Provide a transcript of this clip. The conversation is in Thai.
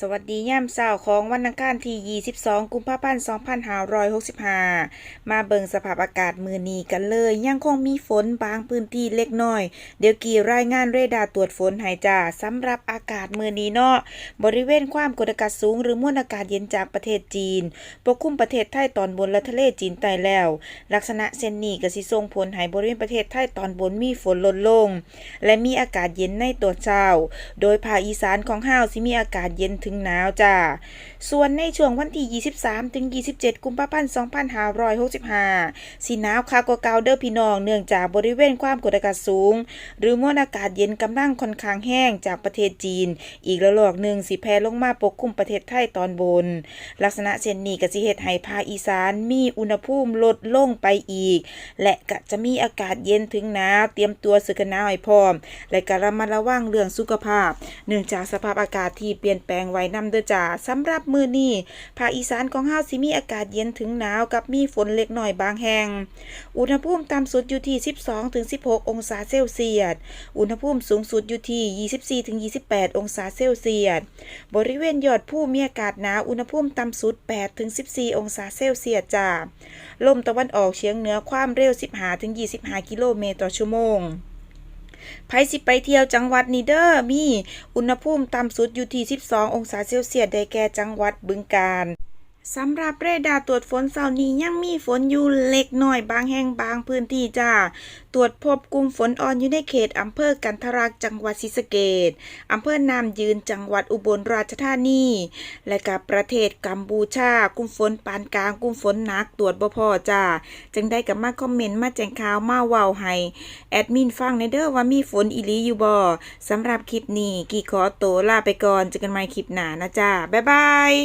สวัสดีย่ามเช้าของวันอังคารที่ 22 กุมภาพันธ์2565 มาเบิงสภาพอากาศมือนีกันเลย ยังคงมีฝนบางพื้นที่เล็กน้อย เดี๋ยวกี่รายงานเรดาร์ตรวจฝนหายจ้าสำหรับอากาศมือนีเนาะ บริเวณความกดอากาศสูงหรือมวลอากาศเย็นจากประเทศจีน ปกคลุมประเทศไทยตอนบนและทะเลจีนใต้แล้ว ลักษณะเช่นนี้ก็สิส่งผลให้บริเวณประเทศไทยตอนบนมีฝนลดลง และมีอากาศเย็นในตัวเช้า โดยภาคอีสานของห้าวสิมีอากาศเย็นถึงหนาวจ้า ส่วนในช่วงวันที่ 23 ถึง 27 กุมภาพันธ์ 2565 สีหนาวคากว่าเก่าเด้อพี่น้องเนื่องจากบริเวณความกดอากาศสูง หรือมวลอากาศเย็นกำลังค่อนข้างแห้งจากประเทศจีน อีกระลอกหนึ่งสิแผ่ลงมาปกคลุมประเทศไทยตอนบน ลักษณะเช่นนี้ก็สิเฮ็ดให้ภาคอีสานมีอุณหภูมิลดลงไปอีก และก็จะมีอากาศเย็นถึงหนาวเตรียมตัวสึกกันหนาวให้พร้อม และก็ระมัดระวังเรื่องสุขภาพ เนื่องจากสภาพอากาศที่เปลี่ยนแปลงไว้นำเด้อจ้าสำหรับมือนี้ภาคอีสานของเฮาสิมีอากาศเย็นถึงหนาวกับมีฝนเล็กน้อยบางแห่ง อุณหภูมิต่ำสุดอยู่ที่ 12-16 องศาเซลเซียส อุณหภูมิสูงสุดอยู่ที่ 24-28 องศาเซลเซียส บริเวณยอดผู้มีอากาศหนาวอุณหภูมิต่ำสุด 8-14 องศาเซลเซียสจ้าลมตะวันออกเฉียงเหนือความเร็ว 15-25 กิโลเมตรต่อชั่วโมง ไผสิไปเที่ยวจังหวัดนีเดอร์มีอุณหภูมิต่ำสุดอยู่ที่ 12 องศาเซลเซียสได้แก่จังหวัดบึงกาฬ สำหรับเรดาร์ตรวจฝนเสาร์นี้ยังมีฝนอยู่เล็กน้อยบางแห่งบางพื้นที่จ้า ตรวจพบกลุ่มฝนอ่อนอยู่ในเขตอำเภอกันทรักจังหวัดศรีสะเกษอำเภอน้ำยืนจังหวัดอุบลราชธานี และกับประเทศกัมพูชา กลุ่มฝนปานกลางกลุ่มฝนหนักตรวจบ่พอจ้า จึงได้กับมาคอมเมนต์มาแจ้งข่าวมาเว้าให้แอดมินฟังในเด้อว่ามีฝนอีหลีอยู่บ่สำหรับคลิปนี้กี่ขอตัวลาไปก่อนเจอกันใหม่คลิปหน้านะจ้าบ๊ายบาย